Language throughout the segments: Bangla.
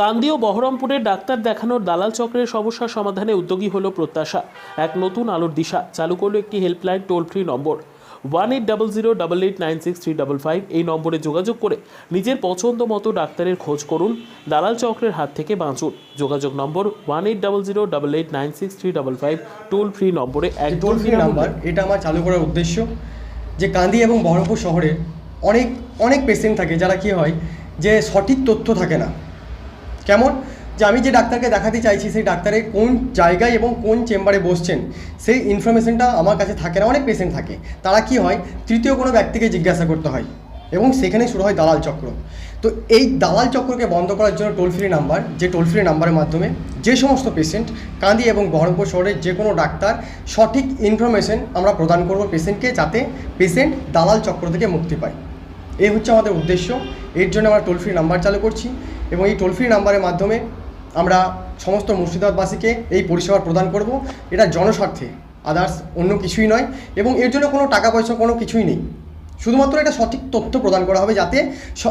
কান্দি ও বহরমপুরের ডাক্তার দেখানোর দালাল চক্রের সমস্যা সমাধানে উদ্যোগী হলো প্রত্যাশা। এক নতুন আলোর দিশা। চালু করল একটি helpline toll free number. One eight double zero double eight nine six three double five এই নম্বরে যোগাযোগ করে নিজের পছন্দ মতো ডাক্তারের খোঁজ করুন দালাল চক্রের হাত থেকে বাঁচুন। যোগাযোগ number one eight double zero double eight nine six three double five toll free নম্বরে এক টোল ফ্রি নাম্বার এটা আমার চালু করার উদ্দেশ্য। যে কান্দি এবং বহরমপুর শহরে অনেক অনেক পেশেন্ট থাকে যারা কি হয় যে সঠিক তথ্য থাকে না। কেমন? যে আমি যে ডাক্তারকে দেখাতে চাইছি, সেই ডাক্তারে কোন জায়গায় এবং কোন চেম্বারে বসছেন, সেই ইনফরমেশনটা আমার কাছে থাকে না, অনেক পেশেন্ট থাকে। তারা কি হয়, তৃতীয় কোনো ব্যক্তিকে জিজ্ঞাসা করতে হয় এবং সেখানে শুরু হয় দালাল চক্র। তো এই দালাল চক্রকে বন্ধ করার জন্য টোল ফ্রি নাম্বার যে টোল ফ্রি নাম্বারের মাধ্যমে যে সমস্ত পেশেন্ট কান্দি এবং বহরমপুর শহরের যে কোনো ডাক্তার সঠিক ইনফরমেশন আমরা প্রদান করব পেশেন্টকে যাতে পেশেন্ট দালাল চক্র থেকে মুক্তি পায়। এই হচ্ছে আমাদের উদ্দেশ্য। এর জন্য আমরা টোল ফ্রি নাম্বার চালু করছি এবং এই টোল ফ্রি নাম্বারের মাধ্যমে আমরা সমস্ত মুর্শিদাবাদবাসীকে এই পরিষেবা প্রদান করব। এটা জনস্বার্থে আদার্স অন্য কিছুই নয় এবং এর জন্য কোনো টাকা পয়সা কোনো কিছুই নেই। শুধুমাত্র এটা সঠিক তথ্য প্রদান করা হবে যাতে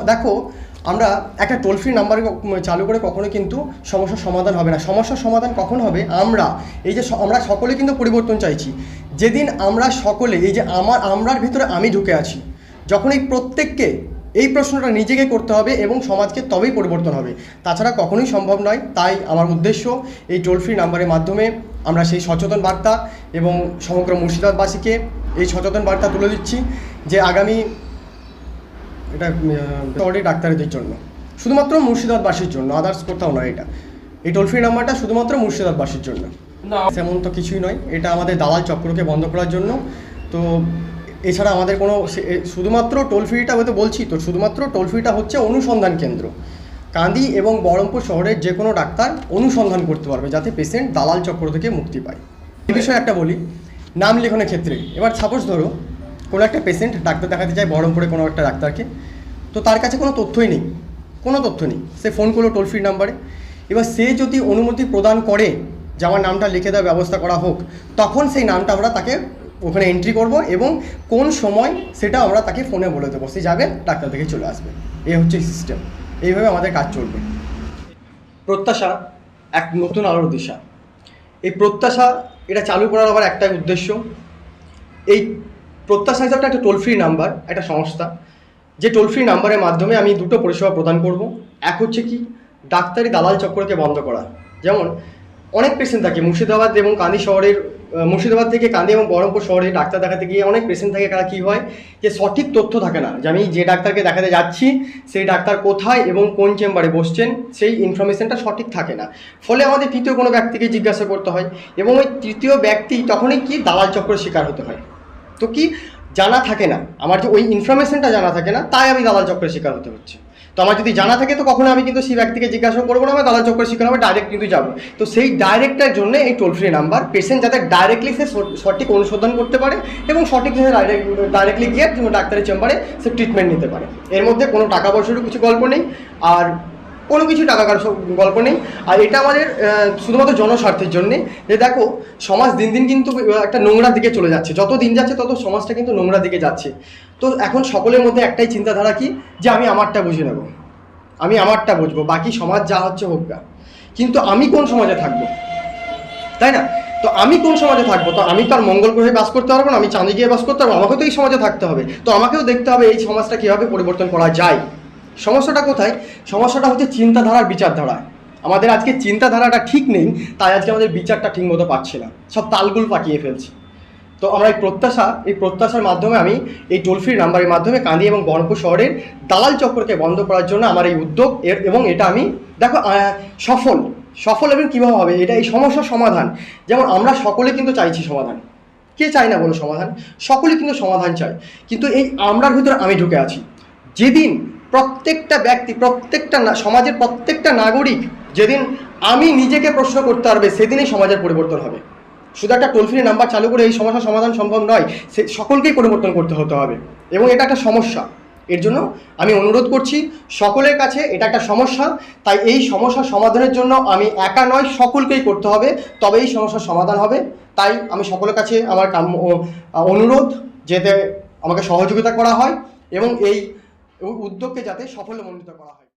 দেখো, আমরা একটা টোল ফ্রি নাম্বার চালু করে কখনো কিন্তু সমস্যার সমাধান হবে না। সমস্যার সমাধান কখন হবে? আমরা, এই যে আমরা সকলে কিন্তু পরিবর্তন চাইছি। যেদিন আমরা সকলে, এই যে আমার, আমরার ভিতরে আমি ঢুকে আছি যখন এই প্রত্যেককে এই প্রশ্নটা নিজেকে করতে হবে এবং সমাজকে তবেই পরিবর্তন হবে। তাছাড়া কখনোই সম্ভব নয় তাই আমার উদ্দেশ্য এই টোল ফ্রি নাম্বারের মাধ্যমে আমরা সেই সচেতন বার্তা এবং সমগ্র মুর্শিদাবাদবাসীকে এই সচেতন বার্তা তুলে দিচ্ছি যে আগামী এটা শহরে ডাক্তারদের জন্য। শুধুমাত্র মুর্শিদাবাদবাসীর জন্য আদার্স কোথাও নয় এটা। এই টোল ফ্রি নাম্বারটা শুধুমাত্র মুর্শিদাবাদবাসীর জন্য। তেমন তো কিছুই নয় এটা আমাদের দালাল চক্রকে বন্ধ করার জন্য। তো এছাড়া আমাদের কোনো শুধুমাত্র টোল ফ্রিটা আমি তো বলছি তো শুধুমাত্র টোল ফ্রিটা হচ্ছে অনুসন্ধান কেন্দ্র। কান্দি এবং বহরমপুর শহরের যে কোনো ডাক্তার অনুসন্ধান করতে পারবে যাতে পেশেন্ট দালাল চক্র থেকে মুক্তি পায়। এই বিষয়ে একটা বলি, নাম লেখনের ক্ষেত্রে। এবার সাপোজ ধরো, কোনো একটা পেশেন্ট ডাক্তার দেখাতে চায় বহরমপুরে কোনো একটা ডাক্তারকে, তো তার কাছে কোনো তথ্যই নেই, কোনো তথ্য নেই। সে ফোন করল টোল ফ্রি নাম্বারে এবার সে যদি অনুমতি প্রদান করে যে আমার নামটা লিখে দেওয়ার ব্যবস্থা করা হোক, তখন সেই নামটা আমরা তাকে ওখানে এন্ট্রি করব এবং কোন সময় সেটা আমরা তাকে ফোনে বলে দেবো। সে যাবে, ডাক্তার থেকে চলে আসবে। এই হচ্ছে সিস্টেম এইভাবে আমাদের কাজ চলবে। প্রত্যাশা, এক নতুন আলোর দিশা। এই প্রত্যাশা, এটা চালু করার আবার একটাই উদ্দেশ্য। এই প্রত্যাশা হিসাবে একটা টোল ফ্রি নাম্বার একটা সংস্থা। যে টোল ফ্রি নাম্বারের মাধ্যমে আমি দুটো পরিষেবা প্রদান করব। এক হচ্ছে কি, ডাক্তারি দালাল চক্রকে বন্ধ করা। যেমন, অনেক পেশেন্ট থাকে, মুর্শিদাবাদ এবং কান্দি শহরের মুর্শিদাবাদ থেকে কান্দি এবং বহরমপুর শহরে ডাক্তার দেখাতে গিয়ে অনেক পেশেন্ট থাকে তারা কী হয়? যে সঠিক তথ্য থাকে না। যে আমি যে ডাক্তারকে দেখাতে যাচ্ছি, সেই ডাক্তার কোথায় এবং কোন চেম্বারে বসছেন, সেই ইনফরমেশনটা সঠিক থাকে না। ফলে আমাদের তৃতীয় কোনো ব্যক্তিকে জিজ্ঞাসা করতে হয় এবং ওই তৃতীয় ব্যক্তি তখনই কি দালাল চক্রের শিকার হতে হয়। তো কি? জানা থাকে না। আমার যে ওই ইনফরমেশনটা জানা থাকে না, তাই আমি দালাল চক্রের শিকার হতে হচ্ছে। তো আমার যদি জানা থাকে, তো কখনো আমি কিন্তু সেই ব্যক্তিকে জিজ্ঞাসা করব না আমি দালাল চক্রের শিকার হবে ডাইরেক্ট কিন্তু যাব। তো সেই ডাইরেক্টের জন্য এই টোল ফ্রি নাম্বার পেশেন্ট যাতে ডাইরেক্টলি সে সঠিক অনুসন্ধান করতে পারে এবং সঠিক ডাইরেক্টলি গিয়ে ডাক্তারের চেম্বারে সে ট্রিটমেন্ট নিতে পারে। এর মধ্যে কোনো টাকা পয়সারও কিছু গল্প নেই আর কোনো কিছু টাকা কার গল্প নেই। আর এটা আমাদের শুধুমাত্র জনস্বার্থের জন্যে যে দেখো, সমাজ দিন দিন কিন্তু একটা নোংরার দিকে চলে যাচ্ছে। যত দিন যাচ্ছে, তত সমাজটা কিন্তু নোংরার দিকে যাচ্ছে। তো এখন সকলের মধ্যে একটাই চিন্তাধারা কি? যে আমি আমারটা বুঝে নেব। আমি আমারটা বুঝব, বাকি সমাজ যা হচ্ছে হোক গা। কিন্তু আমি কোন সমাজে থাকব? তাই না? তো আমি কোন সমাজে থাকব? তো আমি তো আর মঙ্গল গ্রহে বাস করতে পারব না, আমি চাঁদে গিয়ে বাস করতে পারব আমাকে তো এই সমাজে থাকতে হবে। তো আমাকেও দেখতে হবে এই সমাজটা কীভাবে পরিবর্তন করা যায়। সমস্যাটা কোথায়? সমস্যাটা হচ্ছে চিন্তাধারার বিচারধারা। আমাদের আজকে চিন্তাধারাটা ঠিক নেই, তাই আজকে আমাদের বিচারটা ঠিক মতো পাচ্ছে না। সব তালগুল পাকিয়ে ফেলছে। তো আমরা এই প্রত্যাশা, এই প্রত্যাশার মাধ্যমে আমি এই টোল ফ্রি নাম্বারের মাধ্যমে কান্দি এবং বহরমপুর শহরের দালাল চক্রকে বন্ধ করার জন্য আমার এই উদ্যোগ এর এবং এটা আমি, দেখো সফল। সফল এবং কীভাবে হবে? এটা এই সমস্যার সমাধান। যেমন আমরা সকলে কিন্তু চাইছি সমাধান। কে চায় না বলো সমাধান? সকলে কিন্তু সমাধান চায়। কিন্তু এই আমরার ভিতরে আমি ঢুকে আছি। যেদিন প্রত্যেকটা ব্যক্তি, প্রত্যেকটা সমাজের প্রত্যেকটা নাগরিক যেদিন আমি নিজেকে প্রশ্ন করতে পারবে, সেদিনই সমাজের পরিবর্তন হবে। শুধু একটা টোল ফ্রি নাম্বার চালু করে এই সমস্যার সমাধান সম্ভব নয় সে সকলকেই পরিবর্তন করতে হতে হবে। এবং এটা একটা সমস্যা। এর জন্য আমি অনুরোধ করছি সকলের কাছে এটা একটা সমস্যা তাই এই সমস্যার সমাধানের জন্য আমি একা নয় সকলকেই করতে হবে। তবে এই সমস্যার সমাধান হবে। তাই আমি সকলের কাছে আমার আহ, অনুরোধ যাতে আমাকে সহযোগিতা করা হয় এবং এই উদ্যোগকে যাতে সফলমণ্ডিত করা হয়।